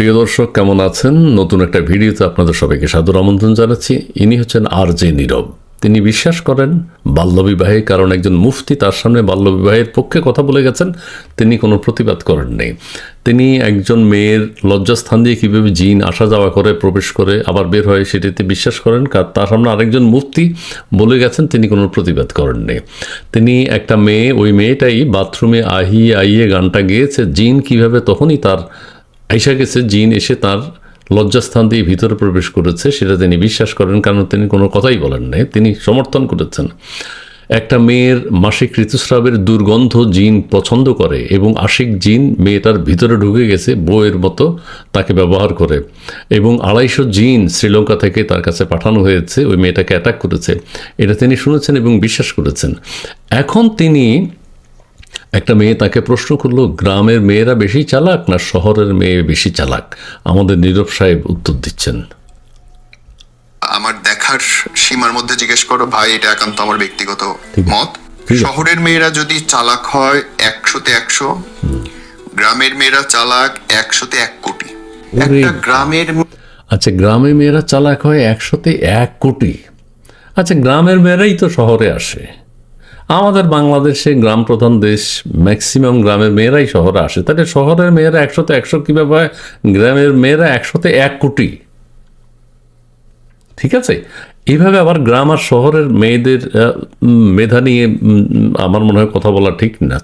প্রিয় দর্শক, কেমন আছেন? নতুন একটা ভিডিওতে আপনাদের সবাইকে সাদর আমন্ত্রণ জানাচ্ছি। ইনি হচ্ছেন আর জে নীরব। তিনি বিশ্বাস করেন, বাল্যবিবাহে কারণ একজন মুফতি তার সামনে বাল্যবিবাহের পক্ষে কথা বলে গেছেন, তিনি কোনো প্রতিবাদ করেননি। তিনি একজন মেয়ের লজ্জাস্থান দিয়ে কীভাবে জিন আসা যাওয়া করে, প্রবেশ করে, আবার বের হয় সেটিতে বিশ্বাস করেন, কার- তার সামনে আরেকজন মুফতি বলে গেছেন, তিনি কোনো প্রতিবাদ করেননি। তিনি একটা মেয়ে, ওই মেয়েটাই বাথরুমে আহিয়ে আইয়ে গানটা গেয়েছে, জিন কীভাবে তখনই তার আইসা গেছে, জিন এসে তার লজ্জাস্থান দিয়ে ভিতরে প্রবেশ করেছে, সেটা তিনি বিশ্বাস করেন, কারণ তিনি কোনো কথাই বলেন নাই, তিনি সমর্থন করেছেন। একটা মেয়ের মাসিক ঋতুস্রাবের দুর্গন্ধ জিন পছন্দ করে এবং আশিক জিন মেয়েটার ভিতরে ঢুকে গেছে, বউয়ের মতো তাকে ব্যবহার করে। এবং আড়াইশো জিন শ্রীলঙ্কা থেকে তার কাছে পাঠানো হয়েছে, ওই মেয়েটাকে অ্যাটাক করেছে। এটা তিনি শুনেছেন এবং বিশ্বাস করেছেন। এখন তিনি একটা মেয়ে তাকে প্রশ্ন করল গ্রামের মেয়েরা বেশি চালাক না শহরের মেয়ে বেশি চালাক? আমাদের নীরব সাহেব উত্তর দিচ্ছেন। আমার দেখার সীমার মধ্যে জিজ্ঞেস করো ভাই এটা একান্ত আমার ব্যক্তিগত মত। শহরের মেয়েরা যদি চালাক হয় একশোতে একশো গ্রামের মেয়েরা চালাক একশোতে এক কোটি। একটা গ্রামের আচ্ছা গ্রামের মেয়েরা চালাক হয় একশোতে এক কোটি। আচ্ছা গ্রামের মেয়েরাই তো শহরে আসে। আমাদের বাংলাদেশে গ্রাম প্রধান দেশ ম্যাক্সিমাম গ্রামের মেয়েরাই শহরে আসে। তাহলে শহরের মেয়েরা একশোতে একশো কীভাবে হয়? গ্রামের মেয়েরা একশোতে এক কোটি। ঠিক আছে? এইভাবে আবার গ্রাম আর শহরের মেয়েদের মেধা নিয়ে আমার মনে হয় কথা বলা ঠিক না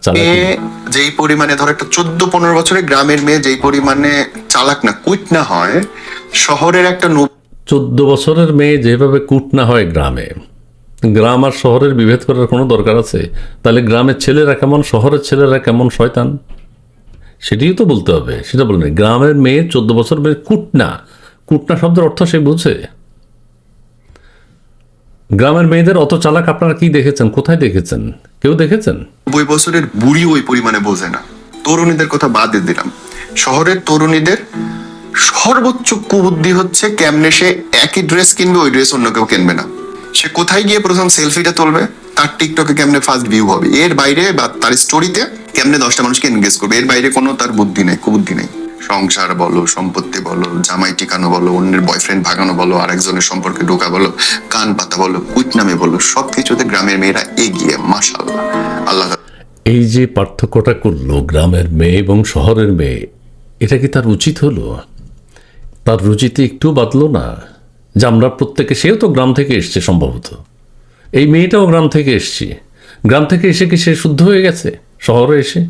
যেই পরিমাণে ধরো একটা চোদ্দ পনেরো বছরের গ্রামের মেয়ে যেই পরিমাণে চালাক না কুইট না হয় শহরের একটা চোদ্দ বছরের মেয়ে যেভাবে কুট না হয় গ্রামে গ্রাম আর শহরের বিভেদ করার কোনো দরকার আছে? তাহলে গ্রামের ছেলেরা কেমন, শহরের ছেলেরা কেমন শয়তান? সেটিও তো বলতে হবে, সেটা বলবেন গ্রামের মেয়ে চোদ্দ বছর মেয়ে কুটনা। কুটনা শব্দের অর্থ সে বুঝে। গ্রামের মেয়েদের অত চালাক আপনারা কি দেখেছেন? কোথায় দেখেছেন? কেউ দেখেছেন? নব্বই বছরের বুড়ি ওই পরিমাণে বোঝে না। তরুণীদের কথা বাদ দিলাম। শহরের তরুণীদের সর্বোচ্চ কুবুদ্ধি হচ্ছে কেমনে সে একই ড্রেস কিনবে, ওই ড্রেস অন্য কেউ কিনবে না। সে কোথায় গিয়ে প্রথম সেলফিটা তুলবে? তার টিকটকে কেমনে ফার্স্ট ভিউ হবে? এর বাইরে বা তার স্টোরিতে কেমনে দশটা মানুষকে এনগেজ করবে? এর বাইরে কোনো তার বুদ্ধি নেই কুবুদ্ধি নেই। সংসার বলো, সম্পত্তি বলো, জামাই টিকানো বলো, অন্যের বয়ফ্রেন্ড ভাগানো বলো, আরেকজনের সম্পর্কে ঢোকা বলো, কান পাতা বলো কুইট নামে বলো, সবকিছুতে গ্রামের মেয়েরা এগিয়ে মাশাল্লাহ আল্লাহ এই যে পার্থক্যটা করল গ্রামের মেয়ে এবং শহরের মেয়ে, এটা কি তার উচিত হলো? তার রুচিতে একটু বাদলো না? যে আমরা প্রত্যেকে, সেও তো গ্রাম থেকে এসছে সম্ভবত। এই মেয়েটাও গ্রাম থেকে এসছে। গ্রাম থেকে এসে কি সে শুদ্ধ হয়ে গেছে? শহরে এসে?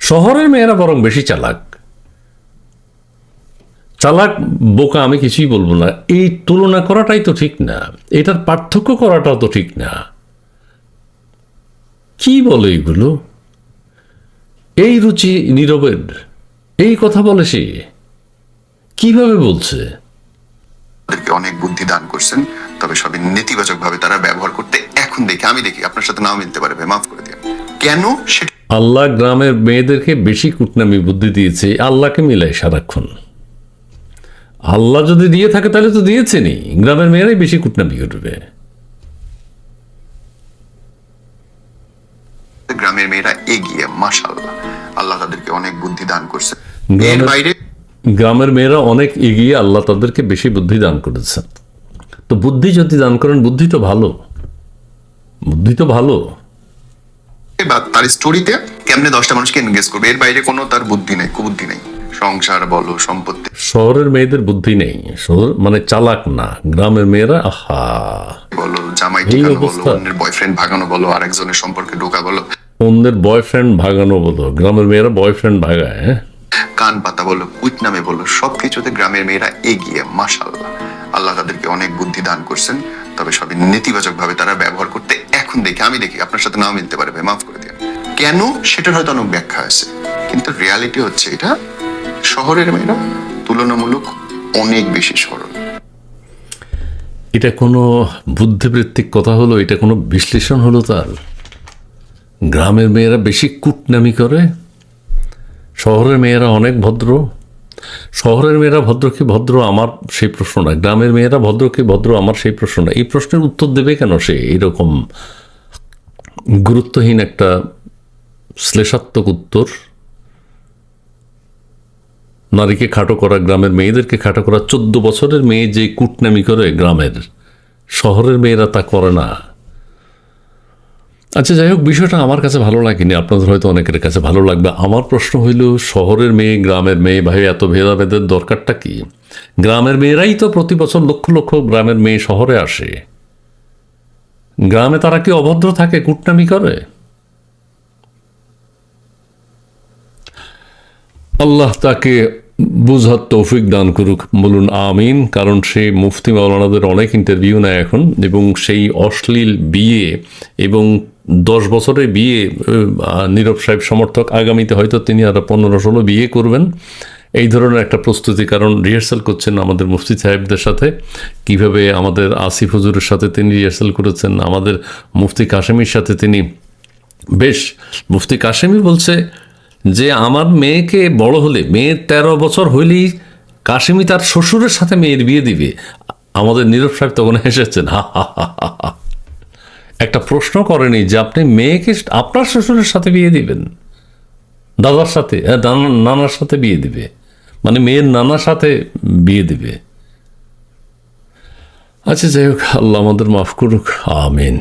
শহরের মেয়েরা বরং বেশি চালাক। চালাক বোকা আমি কিছুই বলব না। এই তুলনা করাটাই তো ঠিক না। এটার পার্থক্য করাটাও তো ঠিক না। কি বলে এগুলো? এই রুচি নীরবের, এই কথা বলে সে? কীভাবে বলছে? তাদেরকে অনেক বুদ্ধি দান করছেন তবে সবই নেতিবাচক ভাবে তারা ব্যবহার করতে এখন দেখি আমি দেখি আপনার সাথে নাও মিলতে পারে মাফ করে দিন। কেন? সেটা আল্লাহ গ্রামের মেয়েদেরকে বেশি কুটনামি বুদ্ধি দিয়েছে আল্লাহকে মিলায় সারাক্ষণ। আল্লাহ যদি দিয়ে থাকে তাহলে তো দিয়েছেনই। গ্রামের মেয়েরাই বেশি কুটনামি করবে। গ্রামের মেয়েরা এগিয়ে মাশাল্লাহ আল্লাহ তাদেরকে অনেক বুদ্ধি দান করছে। এর বাইরে গ্রামের মেয়েরা অনেক এগিয়ে আল্লাহ তাদেরকে বেশি বুদ্ধি দান করেছেন। তো বুদ্ধি যদি দান করেন বুদ্ধি তো ভালো। বুদ্ধি তো ভালো। বা তার স্টোরিতে কেমনে দশটা মানুষকে এনগেজ করবে? এর বাইরে কোনো তার বুদ্ধি নেই কুবুদ্ধি নেই। সংসার বলো সম্পত্তি। শহরের মেয়েদের বুদ্ধি নেই। শহর মানে চালাক না। গ্রামের মেয়েরা আহা। বলো জামাই টিকানো বলো অন্যের বয়ফ্রেন্ড ভাগানো বলো আরেকজনের সম্পর্কে ঢোকা বলো। অন্যের বয়ফ্রেন্ড ভাগানো বলো। গ্রামের মেয়েরা বয়ফ্রেন্ড ভাগায় হ্যাঁ? কান পাতা বলো কুইট নামে বলো, সবকিছুতে গ্রামের মেয়েরা এগিয়ে মাশাল্লাহ আল্লাহ তাদেরকে অনেক বুদ্ধি দান করছেন, তবে সবই নেতিবাচক ভাবে তারা ব্যবহার করতে এখন দেখি, আমি দেখি, আপনার সাথে নাও মিলতে পারে ভাই, মাফ করে দিন। কেন? সেটার হয়তো অনেক ব্যাখ্যা আছে। কিন্তু রিয়ালিটি হচ্ছে এটা, শহরের মেয়েরা তুলনামূলক অনেক বেশি সরল। এটা কোনো বুদ্ধিবৃত্তিক কথা হলো, এটা কোনো বিশ্লেষণ হলো তার? গ্রামের মেয়েরা বেশি কুটনামি করে শহরের মেয়েরা অনেক ভদ্র। শহরের মেয়েরা ভদ্র কি ভদ্র? আমার সেই প্রশ্ন না গ্রামের মেয়েরা ভদ্র কি ভদ্র? আমার সেই প্রশ্ন না এই প্রশ্নের উত্তর দেবে কেন সে? এরকম গুরুত্বহীন একটা শ্লেষাত্মক উত্তর। নারীকে খাটো করা, গ্রামের মেয়েদেরকে খাটো করা, চোদ্দ বছরের মেয়ে যে কুটনামি করে গ্রামের, শহরের মেয়েরা তা করে না। আচ্ছা যাই হোক, বিষয়টা আমার কাছে ভালো লাগেনি। আপনাদের হয়তো অনেকের কাছে ভালো লাগবে। আমার প্রশ্ন হইল, শহরের মেয়ে, গ্রামের মেয়ে, ভাই, এত ভেদাভেদের দরকারটা কি? গ্রামের মেয়েরাই তো প্রতি বছর লক্ষ লক্ষ গ্রামের মেয়ে শহরে আসে। গ্রামে তারা কি অভদ্র থাকে, কুটনামি করে? আল্লাহ তাকে বুঝার তৌফিক দান করুক, বলুন আমিন, কারণ সে মুফতি মাওলানাদের অনেক ইন্টারভিউ নেয় এখন, এবং সেই অশ্লীল বিয়ে এবং দশ বছরের বিয়ে নীরব সাহেব সমর্থক, আগামীতে হয়তো তিনি আরও পনেরো ষোলো বিয়ে করবেন। এই ধরনের একটা প্রস্তুতি, কারণ রিহার্সাল করছেন আমাদের মুফতি সাহেবদের সাথে। কীভাবে আমাদের আসিফ হুজুরের সাথে তিনি রিহার্সাল করেছেন, আমাদের মুফতি কাশেমির সাথে তিনি বেশ, মুফতি কাশেমি বলছে যে, আমার মেয়েকে বড় হলে মেয়ের তেরো বছর হইলেই কাশেমি তার শ্বশুরের সাথে মেয়ের বিয়ে দিবে। আমাদের নীরব সাহেব তখন এসেছেন হা হা হা হা হা। একটা প্রশ্ন করেনি যে আপনি মেয়েকে আপনার শ্বশুরের সাথে বিয়ে দিবেন? দাদার সাথে নানার সাথে বিয়ে দিবে? মানে মেয়ের নানার সাথে বিয়ে দিবে? আচ্ছা যাই হোক, আল্লাহ আমাদের মাফ করুক, আমিন।